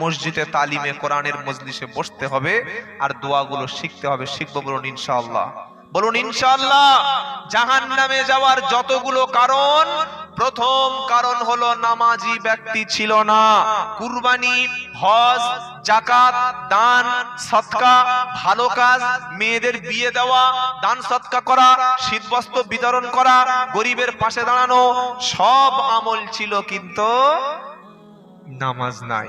মসজিদে তালিমে কোরআনের মজলিসে বসতে হবে আর দোয়াগুলো শিখতে হবে, শিখব বলুন ইনশাআল্লাহ। বলুন ইনশাআল্লাহ জাহান নামে যাওয়ার যতগুলো কারণ, প্রথম কারণ হলো নামাজি ব্যক্তি ছিল না। কুরবানি, হজ জাকাত দান, সৎকা, ভালো কাজ, মেয়েদের বিয়ে দেওয়া, দান সৎকা করা, শীতবস্ত্র বিতরণ করা, গরিবের পাশে দাঁড়ানো, সব আমল ছিল কিন্তু নামাজ নাই।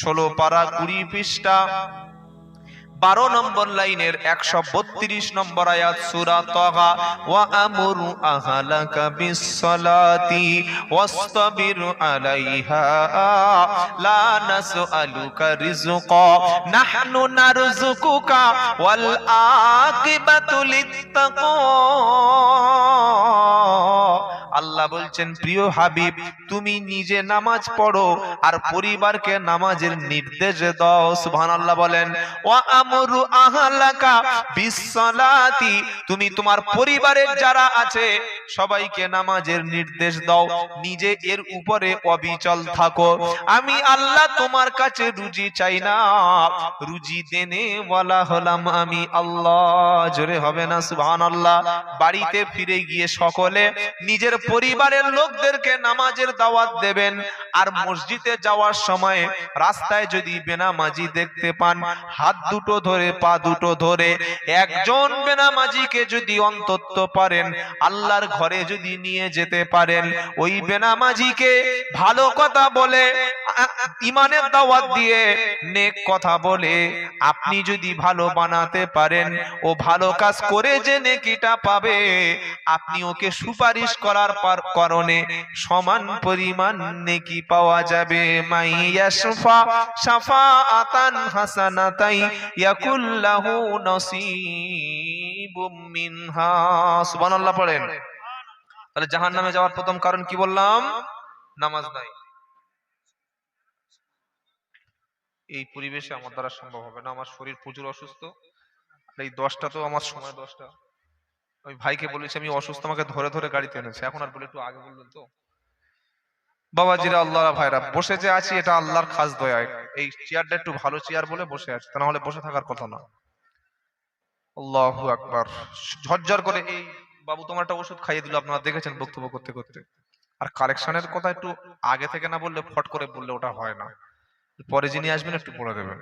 ষোলো পারা কুড়ি পৃষ্ঠা। বারো নম্বর লাইনের একশো বত্রিশ নম্বর আয়াত সুরা তগা ওয়া আমরু আহালাকা বিসসালাতি ওয়াস্তাবির আলাইহা। লা নাসআলুকা রিজকা নাহনু নারযুকুকা ওয়াল আকিবাতু লিত্তাকওয়া আল্লাহ বলছেন, প্রিয় হাবিব, তুমি নিজে নামাজ পড়ো আর পরিবারকে নামাজের নির্দেশ দাও। সুবহানাল্লাহ বলেন, ওয়া আমরু আহলাকা বিসসালাতি, তুমি তোমার পরিবারের যারা আছে সবাইকে নামাজের নির্দেশ দাও, নিজে এর উপরে অবিচল থাকো। আমি আল্লাহ তোমার কাছে রুজি চাই না, রুজি দেনে বলা হলাম আমি আল্লাহ। জোরে হবে না, সুবহানাল্লাহ। বাড়িতে ফিরে গিয়ে সকলে নিজের পরিবারের লোকদেরকে নামাজের দাওয়াত দেবেন। আর মসজিদে যাওয়ার সময় রাস্তায় যদি বেনামাজি দেখতে পান, হাত দুটো ধরে, পা দুটো ধরে, একজন বেনামাজিকে যদি অন্তত পারেন, আল্লাহর ঘরে যদি নিয়ে যেতে পারেন, ওই বেনামাজিকে ভালো কথা বলে ইমানের দাওয়াত দিয়ে নেক কথা বলে আপনি যদি ভালো বানাতে পারেন, ও ভালো কাজ করে যে নেকিটা পাবে, আপনি ওকে সুপারিশ করার পর কারণে সমান পরিমাণ নেকি পাওয়া যাবে। মাইয়া সুফা সাফা আতান হাসানাতাই ইয়াকুল্লাহু নসিবুম মিনহা। সুবহানাল্লাহ পড়েন। তাহলে জাহান্নামে যাওয়ার প্রথম কারণ কি বললাম? নামাজ নাই। এই পরিবেশে আমার দ্বারা সম্ভব হবে না। আমার শরীর প্রচুর অসুস্থ। এই দশটা তো আমার সময় দশটা। ওই ভাইকে বলেছি, আমি অসুস্থ, আমাকে ধরে ধরে গাড়িতে এনেছে। এখন আর বলে একটু আগে বললেন তো? বাবাজিরা আল্লাহ ভাইরা, বসে যে আছি, এটা আল্লাহর খাস দয়া। এই চেয়ারটা একটু ভালো চেয়ার বলে বসে আছি, তা না হলে বসে থাকার কথা না। আল্লাহু আকবার। ঝরঝর করে এই বাবু তোমার একটা ওষুধ খাইয়ে দিল, আপনারা দেখেছেন বক্তব্য করতে করতে। আর কালেকশনের কথা একটু আগে থেকে না বললে ফট করে বললে ওটা হয় না। পরে যিনি আসবেন একটু পড়ে দেবেন।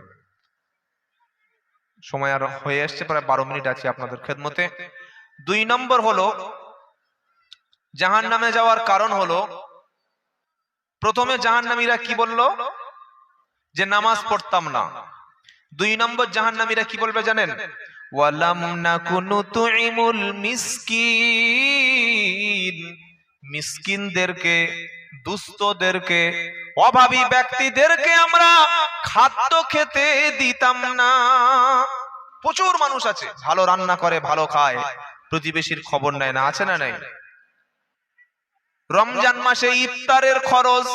সময় আর হয়ে আসছে প্রায় বারো মিনিট আছে আপনাদের খেদমতে। দুই নম্বর হলো জাহান নামে যাওয়ার কারণ হলো, প্রথমে জাহান্নামীরা কি বলল? যে নামাজ পড়তাম না। দুই নম্বর জাহান্নামীরা কি বলবে জানেন? ওয়ালাম নাকুনু তুইমুল মিসকিন। মিসকিনদেরকে, দুস্থদেরকে, অভাবী ব্যক্তিদেরকে আমরা খাদ্য খেতে দিতাম না। প্রচুর মানুষ আছে, ভালো রান্না করে, ভালো খায়। প্রতিবেশীর খবর নেয় না, আছে না নাই? রমজান মাসে ইফতারের খরচ,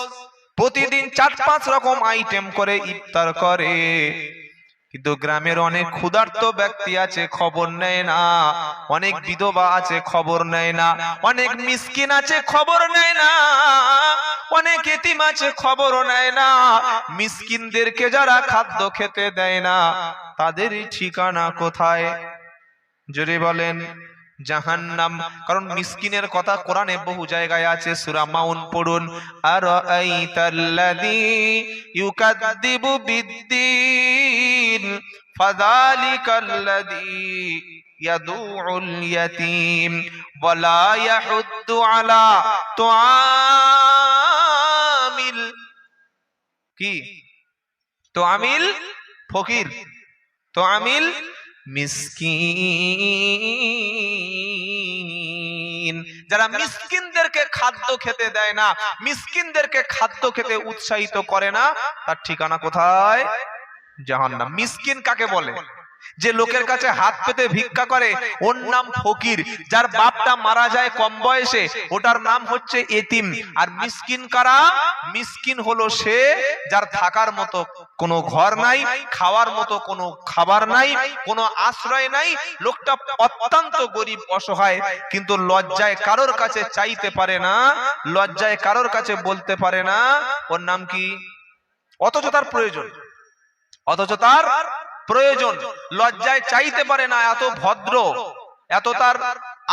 প্রতিদিন চার পাঁচ রকম আইটেম করে ইফতার করে। কিন্তু গ্রামের অনেক ক্ষুধার্ত ব্যক্তি আছে, খবর নেয় না। অনেক বিধবা আছে, খবর নেয় না। অনেক মিসকিন আছে, খবর নেয় না। অনেক এতিম আছে খবরও নেয় না। মিসকিনদেরকে যারা খাদ্য খেতে দেয় না, তাদেরই ঠিকানা কোথায়? জোরে বলেন। জাহান্নাম। কারণ মিসকিনের কথা কোরআনে বহু জায়গায় আছে, সূরা মাউন পড়ুন। আর আইতাল্লাযী ইউকাদ্দিবু বিদ্দিন, ফাযালিকাল্লাযী ইয়াদুউল ইয়াতীম, ওয়ালা ইয়াহুদ্দু আলা তুআমিল, কি? তুআমিল ফকির। তো আমিল মিসকিন। যারা মিসকিনদেরকে খাদ্য খেতে দেয় না মিসকিনদেরকে খাদ্য খেতে উৎসাহিত করে না তার ঠিকানা কোথায়? জাহান্নাম। মিসকিন কাকে বলে? যে লোকের কাছে হাত পেতে ভিক্ষা করে, ওর নাম ফকির, যার বাপটা মারা যায় কম বয়সে, ওটার নাম হচ্ছে এতিম। আর মিসকিন কারা? মিসকিন হলো সে যার থাকার মতো কোনো ঘর নাই, খাওয়ার মতো কোনো খাবার নাই, কোনো আশ্রয় নাই। লোকটা অত্যন্ত গরিব, অসহায়, কিন্তু লজ্জায় কারোর কাছে চাইতে পারে না, লজ্জায় কারোর কাছে বলতে পারে না। ওর নাম কি? অথচ তার প্রয়োজন। অথচ তার প্রয়োজন। লজ্জায় চাইতে পারে না, এত ভদ্র, এত তার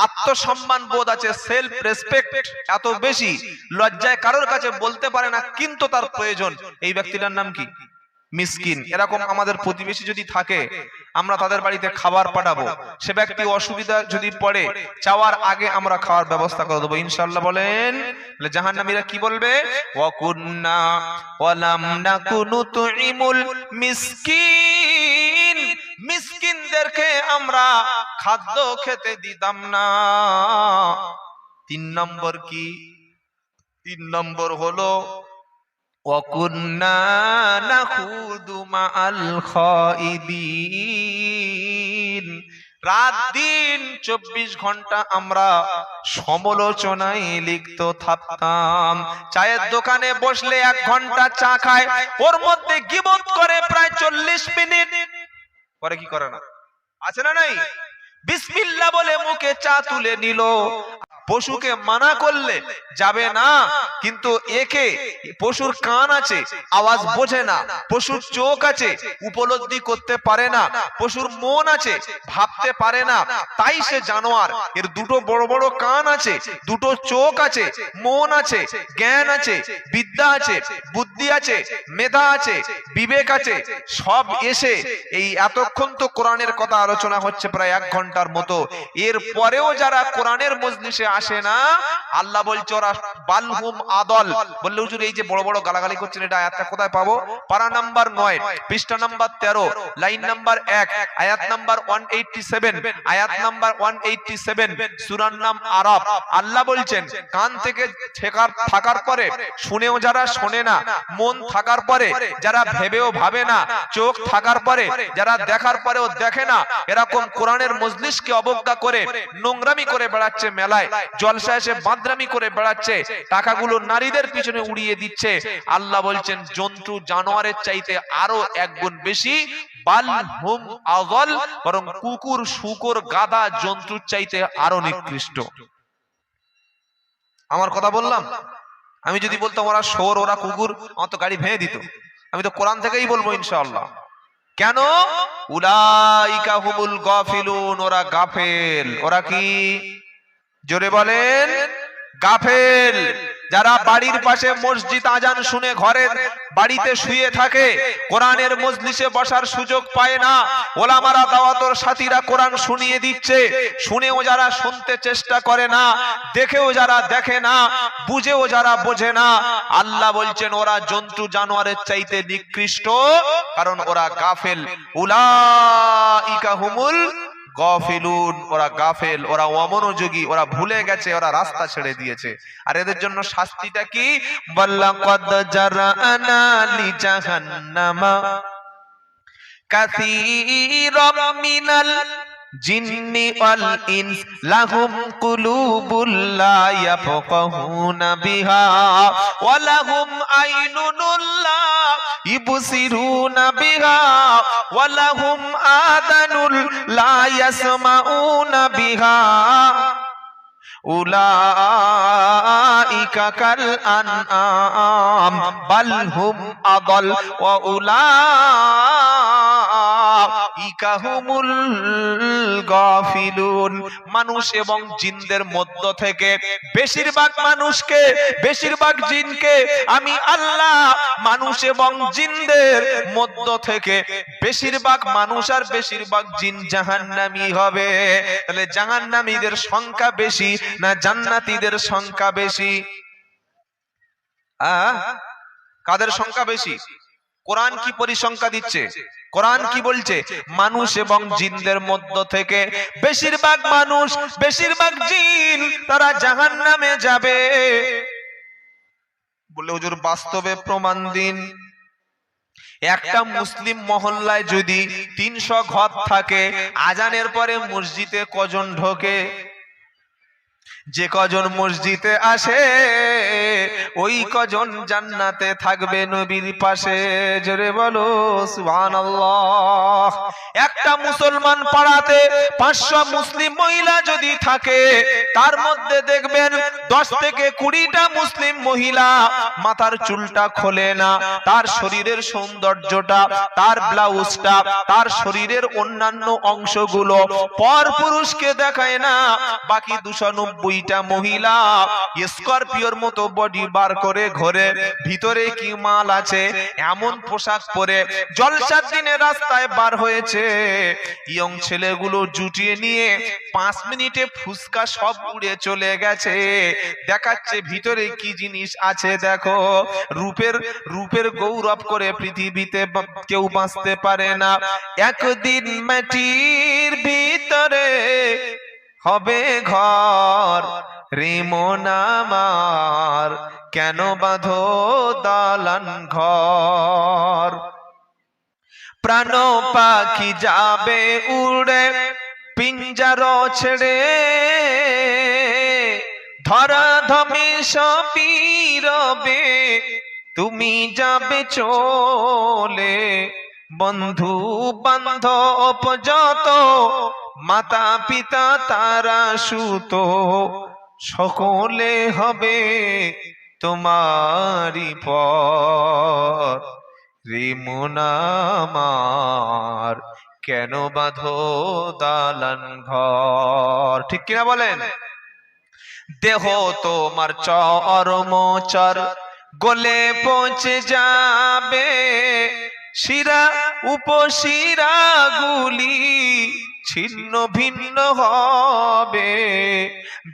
আত্মসম্মান বোধ আছে সেলফ রেসপেক্ট এত বেশি। লজ্জায় কারোর কাছে বলতে পারে না, কিন্তু তার প্রয়োজন। এই ব্যক্তিটার নাম কি? মিসকিন। এরকম আমাদের প্রতিবেশী যদি থাকে, আমরা তাদের বাড়িতে খাবার পাঠাবো। সে ব্যক্তি অসুবিধা যদি পড়ে, চাওয়ার আগে আমরা খাওয়ার ব্যবস্থা করে দেবো। ইনশাল্লাহ বলেন জাহান নামীরা কি বলবে? ওয়াকুন্না ওয়ালাম নাকুনু তুইমুল মিসকিন। মিসকিনদেরকে আমরা খাদ্য খেতে দিতাম না তিন নম্বর কি তিন নম্বর হলো وكنا نخوض مع الخائدين রাত দিন চব্বিশ ঘন্টা আমরা সমালোচনায় লিপ্ত থাকতাম চায়ের দোকানে বসলে এক ঘন্টা চা খায় ওর মধ্যে গিবত করে প্রায় চল্লিশ মিনিট পরে কি করে না? আছে না নাই? বিসমিল্লা বলে মুখে চা তুলে নিল। পশুকে মানা করলে যাবে না, কিন্তু একে পশুর কান আছে, আওয়াজ বোঝে না, পশুর চোখ আছে, উপলব্ধি করতে পারে না, পশুর মন আছে, ভাবতে পারে না, তাই সে জানোয়ার। এর দুটো বড় বড় কান আছে, দুটো চোখ আছে, মন আছে, জ্ঞান আছে, বিদ্যা আছে, বুদ্ধি আছে, মেধা আছে, বিবেক আছে, সব এসে এই এতক্ষণ তো কোরআনের কথা আলোচনা হচ্ছে প্রায় এক ঘণ্টার মতো। এর পরেও যারা কোরআনের মজলিসে আসে না। আল্লাহ বলছে ওরা, বালহুম আদল। বললে, হুজুর, এই যে বড় বড় গালাগালি করছেন, এটা আয়াতটা কোথায় পাবো? পারা নাম্বার নয়, পৃষ্ঠা নাম্বার তেরো, লাইন নাম্বার এক, আয়াত নাম্বার ওয়ান এইটটি সেভেন আয়াত নাম্বার ওয়ান এইটটি সেভেন সুরার নাম আরব। আল্লাহ বলছেন, কান থেকে ঠেকার, থাকার পরে শুনেও যারা শোনে না, মন থাকার পরে যারা ভেবেও ভাবে না, চোখ থাকার পরে যারা দেখার পরেও দেখে না, এরকম কোরআনের মজলিসকে অবজ্ঞা করে নোংরামি করে বেড়াচ্ছে মেলায়। জন্তু জানোয়ারের চাইতে আরও বেশি। বাল, হুম আগল বরং কুকুর, শুকর গাদা জন্তুর চাইতে আরও নিকৃষ্ট। আমার কথা বললাম? আমি যদি বলতাম, ওরা শোর, ওরা কুকুর, আমার তো গাড়ি ভেঙে দিত। আমি তো কোরআন থেকেই বলব ইনশাআল্লাহ। কেন? উলাইকা হুমুল গাফিলুন, ওরা গাফেল। ওরা কি? জোরে বলেন, গাফেল। যারা বাড়ির পাশে মসজিদ আজান শুনে ঘরের বাড়িতে শুয়ে থাকে, কোরআনের মজলিসে বসার সুযোগ পায় না। ওলামারা দাওয়াতর সাথীরা কোরআন শুনিয়ে দিচ্ছে, শুনেও যারা শুনতে চেষ্টা করে না, দেখেও যারা দেখে না, বুঝেও যারা বোঝে না, আল্লাহ বলছেন, ওরা জন্তু জানোয়ারের চাইতে নিকৃষ্ট, কারণ ওরা গাফেল। উলাইকা হুমুল গফিলুন, ওরা গাফেল, ওরা অমনোযোগী, ওরা ভুলে গেছে, ওরা রাস্তা ছেড়ে দিয়েছে। আর এদের জন্য শাস্তিটা কি? বাল্লাকাদ জারানা লি জাহান্নামা কাসীরাম মিনাল জিন্নি ওয়াল ইনস লাহুম কুলুবুল লা ইয়াফকাহুনা বিহা ওয়া লাহুম আইনুন লা ইবসিরুনা বিহা ওয়া লাহুম আদানুল লা ইয়াসমাউনা বিহা উলাইকা কাল আনআম বাল হুম আদল ওয়া উলাইকা হুমুল গাফিলুন। মানুষ এবং জিনদের মধ্য থেকে বেশিরভাগ মানুষকে, বেশিরভাগ জিনকে আমি আল্লাহ, মানুষ এবং জিনদের মধ্য থেকে বেশিরভাগ মানুষ আর বেশিরভাগ জিন জাহান্নামী হবে। তাহলে জাহান্নামীদের সংখ্যা বেশি না জান্নাতীদের সংখ্যা বেশি? কাদের সংখ্যা বেশি? কোরআন কি পরিসংখ্যা দিচ্ছে? কোরআন কি বলছে? মানুষ এবং জিনদের মধ্য থেকে বেশিরভাগ মানুষ বেশিরভাগ জিন তারা জাহান নামে যাবে। বলে হুজুর বাস্তবে প্রমাণ দিন। একটা মুসলিম মহল্লায় যদি তিনশো ঘর থাকে আজানের পরে মসজিদে কজন ঢোকে? যে কজন মসজিদে আসে, ওই কজন জান্নাতে থাকবে নবীর পাশে। জোরে বলো, সুবহানাল্লাহ। একটা মুসলমান পাড়াতে পাঁচশো মুসলিম মহিলা যদি থাকে, তার মধ্যে দেখবেন দশ থেকে কুড়িটা মুসলিম মহিলা মাথার চুলটা খোলে না। তার শরীরের সৌন্দর্যটা, তার ব্লাউজটা, তার শরীরের অন্যান্য অংশগুলো পর পুরুষকে দেখায় না, বাকি দুশো নব্বইটা মহিলা স্করপিওর মতো বডি বার করে ঘরে ভিতরে কি মাল আছে? এমন পোশাক পরে জলসার দিনে রাস্তায় বার হয়েছে। ইয়ং ছেলেগুলো জুটিয়ে নিয়ে পাঁচ মিনিটে ফুসকা সব উড়ে চলে গেছে। দেখাচ্ছে ভিতরে কি জিনিস আছে দেখো। রূপের রূপের গৌরব করে পৃথিবীতে কেউ বাঁচতে পারে না। একদিন মাটির ভিতরে হবে ঘর রিমন আমার কেন বাঁধো দালান ঘর? প্রাণ পাখি যাবে উড়ে, পিঞ্জার ছেড়ে। ধরা ধমে সপিরবে তুমি যাবে চলে। বন্ধু বান্ধব যত মাতা পিতা তারা সুত, সকলে হবে তোমারি পর। কেন বাঁধো দালান ঘর? ঠিক কিনা বলেন? দেহ তোমার চরমচর গলে পৌঁছে যাবে শিরা উপশিরা গুলি ছিন্ন ভিন্ন হবে।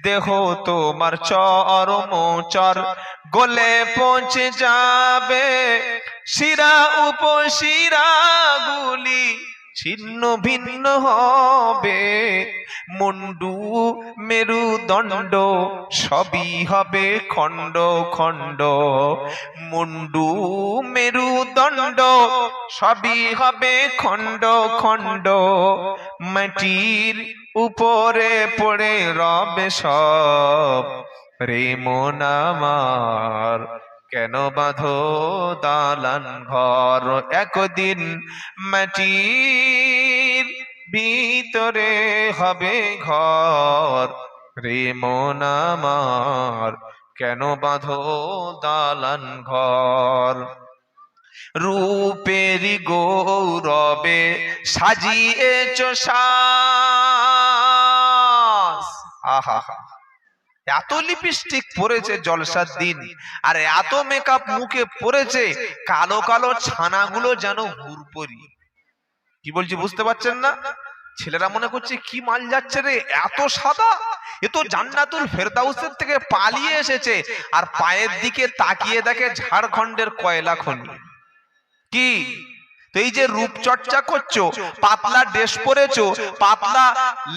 দেহ তোমার চরম চর গোলে পৌঁছে যাবে। শিরা উপশিরা গুলি ছিন্ন ভিন্ন হবে। মুন্ডু মেরুদণ্ড সবই হবে খণ্ড খণ্ড। মুন্ডু মেরুদণ্ড সবই হবে খণ্ড খণ্ড। মাটির উপরে পড়ে রবে সব প্রেমন আমার কেন বাঁধো দালান ঘর? একদিন মাটির ভিতরে হবে ঘর। রেমন আমার কেন বাঁধো দালান ঘর? রূপেরি গৌরবে সাজিয়েছ শ্বাস আহা। এত লিপস্টিক পরেছে জলসার দিন। আর এত মেকআপ মুখে পরেছে কালো কালো ছানাগুলো যেন হুরপরি কি বলছি বুঝতে পারছেন না? ছেলেরা মনে করছে কি মাল যাচ্ছে রে এত সাদা? এ তো জান্নাতুল ফেরদাউসের থেকে পালিয়ে এসেছে। আর পায়ের দিকে তাকিয়ে দেখে ঝাড়খণ্ডের কয়লা খনি। কি? এই যে রূপচর্চা করছ, পাতলা ড্রেস পরেছো, পাতলা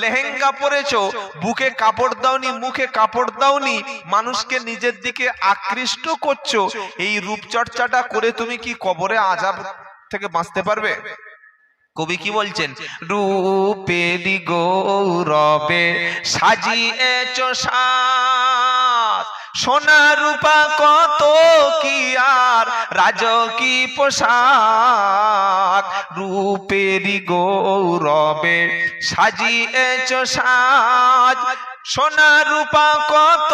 লেহেঙ্গা পরেছো, বুকে কাপড় দাওনি, মুখে কাপড় দাওনি, মানুষকে নিজের দিকে আকৃষ্ট করছ, এই রূপচর্চাটা করে তুমি কি কবরে আজাব থেকে বাঁচতে পারবে? কবি কি বলছেন? রূপেরি গৌরবে সাজিয়েছ সাজ সোনা রূপা কত কি আর? রাজকি পোশাক রূপেরি গৌরবে সাজিয়েছ সাজ। সোনা রূপা কত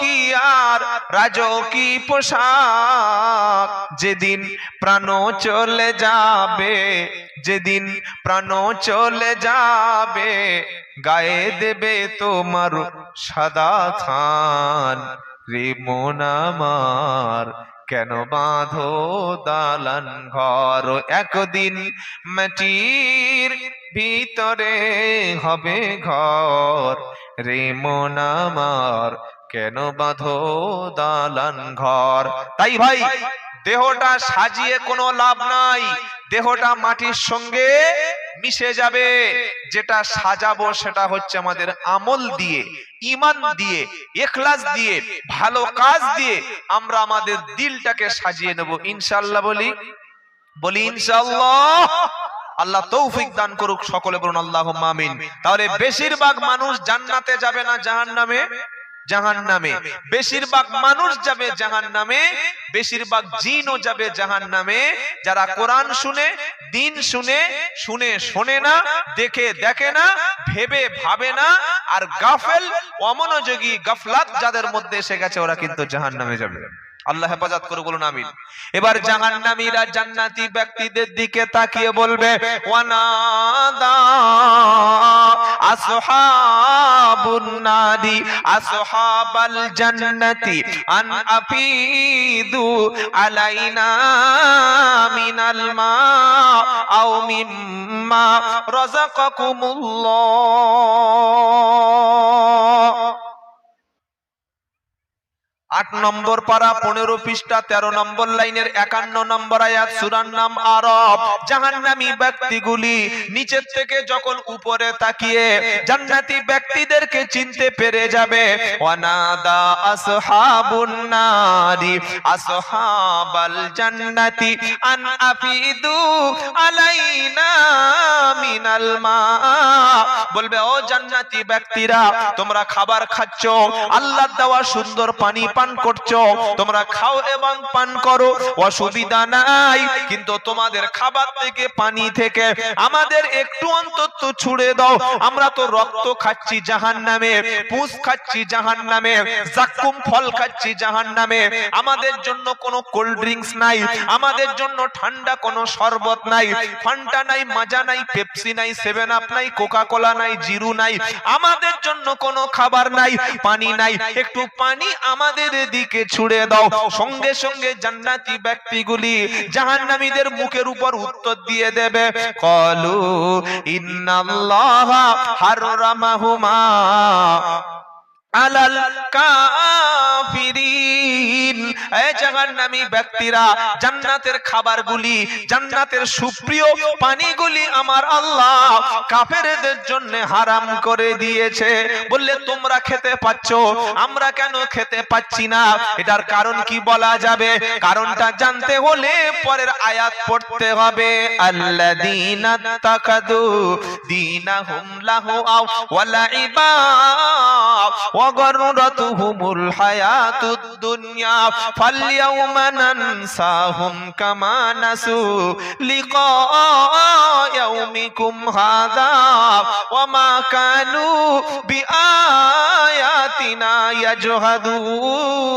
কি আর? রাজকি পোশাক যেদিন প্রাণ চলে যাবে, যেদিন প্রাণ চলে যাবে, গায়ে দেবে তোমার সাদা থান। মন আমার, কেন বাঁধো দালান ঘর? একদিন মাটির ভিতরে হবে ঘর। রে মন আমার, কেন বাঁধো দালান ঘর? তাই ভাই, দেহটা সাজিয়ে কোনো লাভ নাই। দেহটা মাটির সঙ্গে মিশে যাবে। যেটা সাজাবো সেটা হচ্ছে আমাদের আমল দিয়ে ইমান দিয়ে, এখলাস দিয়ে, ভালো কাজ দিয়ে আমরা আমাদের দিলটাকে সাজিয়ে নেব। ইনশাল্লাহ বলি বলি ইনশাল্লাহ আল্লাহ তৌফিক দান করুক সকলে বলুন আল্লাহ আমিন। তাহলে বেশিরভাগ মানুষ জান্নাতে যাবে না জাহান্নামে? জাহান নামে বেশিরভাগ মানুষ যাবে জাহান নামে বেশিরভাগ জিনও যাবে জাহান নামে যারা কোরআন শুনে, দিন শুনে শুনে শোনে না, দেখে দেখে না, ভেবে ভাবে না, আর গাফেল, অমনোযোগী, গাফলাত যাদের মধ্যে এসে গেছে, ওরা কিন্তু জাহান নামে যাবে। আল্লাহ হেফাজত করে বলুন, আমিন। এবার জাহান্নামীরা জান্নাতি ব্যক্তিদের দিকে তাকিয়ে বলবে, ওয়ানাদা আসহাবুন জান্নাতি, আন আলাইনা মা আট নম্বর পারা পনেরো পৃষ্ঠা, তেরো নম্বর লাইনের একান্ন নম্বর আয়াত, সুরার নাম আরব। জাহান্নামী ব্যক্তিগুলি নিচের থেকে যখন উপরে তাকিয়ে জান্নাতি ব্যক্তিদেরকে চিনতে পেরে যাবে, ওয়ানাদা আসহাবুন নারি, আসহাবাল জান্নাতি, আন আফিদু আলাইনা মিনাল মা। বলবে, ও জান্নাতি ব্যক্তিরা, তোমরা খাবার খাচ্ছ আল্লাহ দেওয়া সুন্দর পানি পান করছ, তোমরা খাও এবং পান করো। অসুবিধা নাই, কিন্তু তোমাদের খাবার থেকে পানি থেকে আমাদের একটু অন্তত ছুড়ে দাও। আমরা তো রক্ত খাচ্ছি জাহান নামে পুষ খাচ্ছি জাহান নামে জাক্কুম ফল খাচ্ছি জাহান নামে আমাদের জন্য কোনো কোল্ড ড্রিঙ্কস নাই, আমাদের জন্য ঠান্ডা কোনো শরবত নাই, ফান্টা নাই, মাজা নাই, পেপসি নাই, সেভেন আপ নাই কোকা কোলা নাই, জিরু নাই। আমাদের জন্য কোনো খাবার নাই, পানি নাই। একটু পানি আমাদের দিকে ছুড়ে দাও। সঙ্গে সঙ্গে জান্নাতি ব্যক্তিগুলি জাহান্নামীদের মুখের উপর উত্তর দিয়ে দেবে। কলু ইন্নাল্লাহ হাররামাহুমা আলাল কাফিরিন। কারণ কি বলা যাবে? কারণটা জানতে হলে পরের আয়াত পড়তে হবে। আল্লাহ তাকাদু দীনাহুম লাহু ওয়া লাইবা فاليوم ننساهم كما نسوا لقاء يومكم هذا وما كانوا بآياتنا يجهدون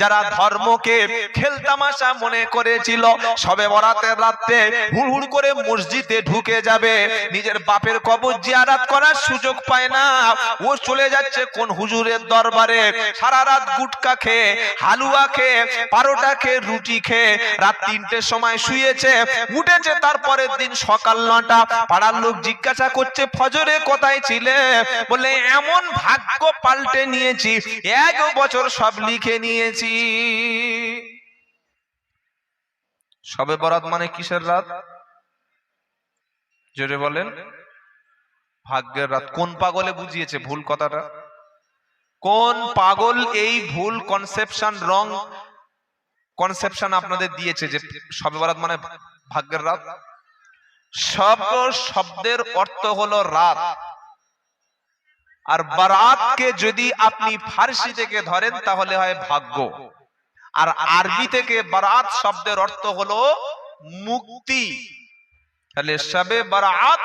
যারা ধর্মকে খেলতামাশা মনে করেছিল, সবে বরাতের রাতে হুড় করে মসজিদে ঢুকে যাবে। নিজের বাপের কবর জিয়ারাত করার সুযোগ পায় না। ও চলে যাচ্ছে কোন হুজুরের দরবারে। সারা রাত গুটকা খেয়ে, হালুয়া খেয়ে, পারোটা খেয়ে, রুটি খেয়ে, রাত তিনটের সময় শুয়েছে, উঠেছে তারপরের দিন সকাল নটা। পাড়ার লোক জিজ্ঞাসা করছে, ফজরে কোথায় ছিলে? বলে, এমন ভাগ্য পাল্টে নিয়েছি, এক বছর সব লিখে নিয়েছি। সবে বরাত মানে কিসের রাত? জোরে বলেন। ভাগ্যের রাত। কোন পাগলে বুঝিয়েছে ভুল কথাটা? কোন পাগল এই ভুল কনসেপশন রং কনসেপশন আপনাদের দিয়েছে যে সবে বরাত মানে ভাগ্যের রাত? সব শব্দের অর্থ হলো রাত। আর বারাতকে যদি আপনি ফার্সি থেকে ধরেন, তাহলে হয় ভাগ্য। আর আরবি থেকে বারাত শব্দের অর্থ হলো মুক্তি। তাহলে সবে বারাত,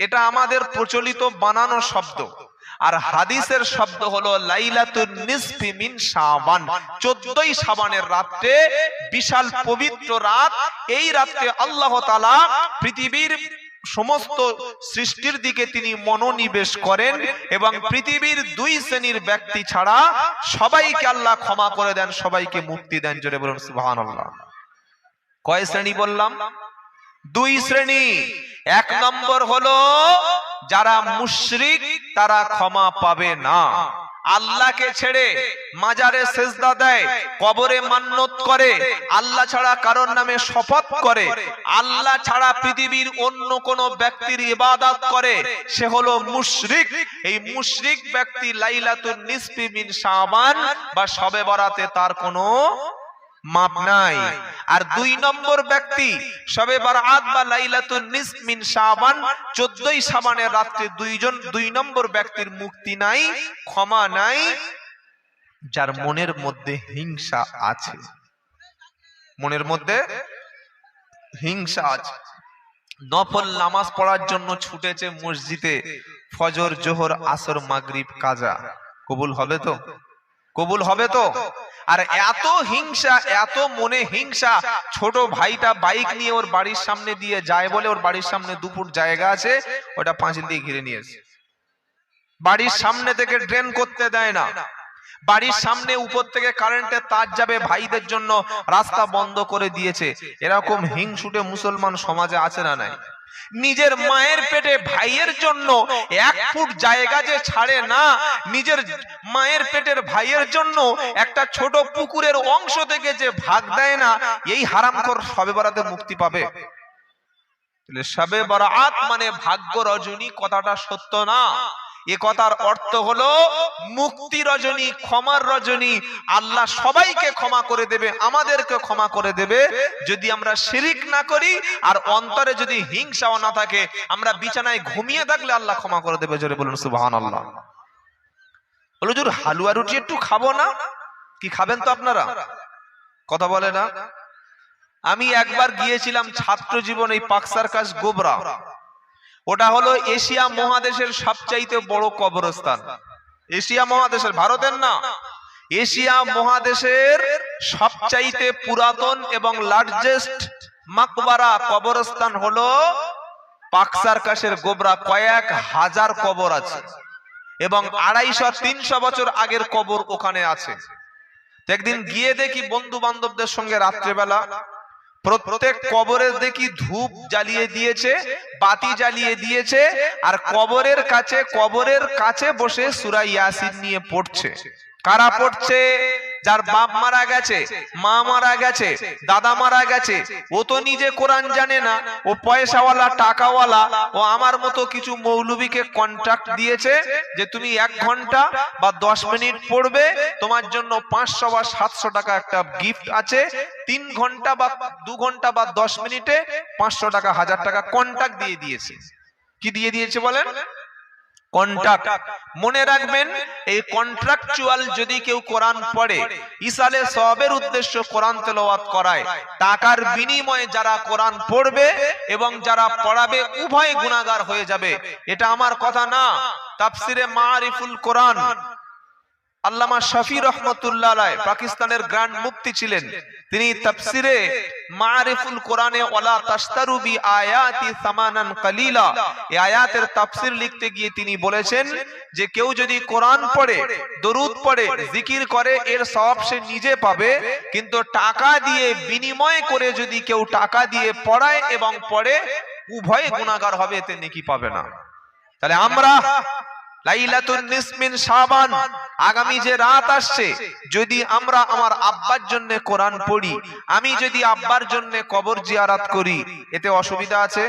এটা আমাদের প্রচলিত বানানো শব্দ। আর হাদিসের শব্দ হলো লাইলাতুন নিসফি মিন শাবান। 14ই শাবানের রাতে বিশাল পবিত্র রাত, এই রাতে আল্লাহ তাআলা পৃথিবীর সমস্ত সৃষ্টির দিকে তিনি মনোনিবেশ করেন এবং পৃথিবীর দুই শ্রেণির ব্যক্তি ছাড়া সবাইকে আল্লাহ ক্ষমা করে দেন, সবাইকে মুক্তি দেন। জোরে বলুন, সুবহানাল্লাহ। কয় শ্রেণি বললাম? দুই শ্রেণি। এক নম্বর হলো যারা মুশরিক, তারা ক্ষমা পাবে না। আল্লাহকে ছেড়ে মাজারে সেজদা দেয়, কবরে মান্যত করে, আল্লাহ ছাড়া কারোর নামে শপথ করে, আল্লাহ ছাড়া পৃথিবীর অন্য কোন ব্যক্তির ইবাদত করে, সে হলো মুশরিক। এই মুশরিক ব্যক্তি লাইলাতুন নিসফি মিন শাবান বা শবে বরাতে তার কোনো মাপ নাই। আর দুই নম্বর ব্যক্তি, সবে বারাত বা লাইলাতুন নিসফ মিন শাবান 14ই শাবানের রাত্রে দুইজন, দুই নম্বর ব্যক্তির মুক্তি নাই, ক্ষমা নাই, যার মনের মধ্যে হিংসা আছে। মনের মধ্যে হিংসা আছে। নফল নামাজ পড়ার জন্য ছুটেছে মসজিদে, ফজর, জোহর, আসর, মাগরিব, কাজা। কবুল হবে তো? কবুল হবে তো? আর এত হিংসা, এত মনে হিংসা, ছোট ভাইটা বাইক নিয়ে ওর বাড়ির সামনে দিয়ে যায় বলে ওর বাড়ির সামনে দুপুর জায়গা আছে, ওটা পাঁচিল দিয়ে ঘিরে নিয়েছে বাড়ির সামনে থেকে ড্রেন করতে দেয় না। বাড়ির সামনে উপর থেকে কারেন্টের তার যাবে ভাইদের জন্য রাস্তা বন্ধ করে দিয়েছে। এরকম হিংসুটে মুসলমান সমাজে আছে না নাই? নিজের মায়ের পেটে ভাইয়ের জন্য এক ফুট জায়গা যে ছাড়ে না নিজের মায়ের পেটের ভাইয়ের জন্য একটা ছোট পুকুরের অংশ থেকে যে ভাগ দেয় না এই হারামখোর সবে বরাতে মুক্তি পাবে। সবে বরাত মানে ভাগ্য রজনী কথাটা সত্য না। এ কথার অর্থ হলো, মুক্তি রজনী, ক্ষমার রজনী, আল্লাহ সবাইকে ক্ষমা করে দেবে, আমাদেরকে ক্ষমা করে দেবে। যদি আমরা শিরিক না করি, আর অন্তরে যদি হিংসাও না থাকে, আমরা বিছানায় ঘুমিয়ে থাকলে আল্লাহ ক্ষমা করে দেবে, জোরে বলুন সুবহান আল্লাহ বলো জোর হালুয়া রুটি একটু খাব না? কি খাবেন তো আপনারা? কথা বলে না? আমি একবার গিয়েছিলাম ছাত্র জীবন, এই পাকসার কাজ গোবরা। ওটা হলো এশিয়া মহাদেশের সবচাইতে বড় কবরস্থান। এশিয়া মহাদেশের, ভারতের না। এশিয়া মহাদেশের সবচাইতে পুরাতন এবং লার্জেস্ট মাকবারা কবরস্থান হলো পাকসার কাশের গোবরা। কয়েক হাজার কবর আছে এবং আড়াইশো, তিনশো বছর আগের কবর ওখানে আছে। একদিন গিয়ে দেখি বন্ধু বান্ধবদের সঙ্গে রাত্রেবেলা প্রত্যেক কবরে দেখি ধূপ জ্বালিয়ে দিয়েছে, বাতি জ্বালিয়ে দিয়েছে, আর কবরের কাছে কবরের কাছে বসে সুরা ইয়াসিন নিয়ে পড়ছে। কারা পড়ছে? যার বাপ মারা গেছে, মা মারা গেছে, দাদা মারা গেছে, ও তো নিজে কোরআন জানে না, ও পয়সাওয়ালা, টাকাওয়ালা, ও আমার মতো কিছু মৌলবীকে কন্ট্রাক্ট দিয়েছে যে তুমি এক ঘণ্টা বা দশ মিনিট পড়বে, তোমার জন্য পাঁচশো বা সাতশো টাকা একটা গিফট আছে, তিন ঘণ্টা বা দু ঘণ্টা বা দশ মিনিটে পাঁচশো টাকা, হাজার টাকা কন্ট্রাক্ট দিয়ে দিয়েছে। কি দিয়ে দিয়েছে বলেন? কন্ট্রাক্ট মনে রাখবেন, এই কন্ট্রাকচুয়াল যদি কেউ কোরআন পড়ে ইসালে সবের উদ্দেশ্য কোরআন তেলাওয়াত করায়। টাকার বিনিময়ে যারা কোরআন পড়বে এবং যারা পড়াবে, উভয় গুণাগার হয়ে যাবে। এটা আমার কথা না। তাফসিরে মারিফুল কোরআন। আল্লামা শফি রহমতুল্লাহ আলাই পাকিস্তানের গ্র্যান্ড মুফতি ছিলেন। তিনি তাফসিরে মারিফুল কোরআনে ওয়ালা তাশতারু বি আয়াতি সামানান কালিলা। এই আয়াতের তাফসির লিখতে গিয়ে তিনি বলেছেন যে কেউ যদি কোরআন পড়ে, দরুদ পড়ে, জিকির করে, এর সওয়াব সে নিজে পাবে। কিন্তু টাকা দিয়ে বিনিময় করে যদি কেউ টাকা দিয়ে পড়ায় এবং পড়ে, উভয় গুণাগার হবে, এতে নেকি পাবে না। তাহলে আমরা নিসমিন শাবান। আগামী যে রাত আসছে, যদি আমরা আমার আব্বার জন্য কোরআন পড়ি, আমি যদি আব্বার জন্য কবর জিয়ারাত করি, এতে অসুবিধা আছে?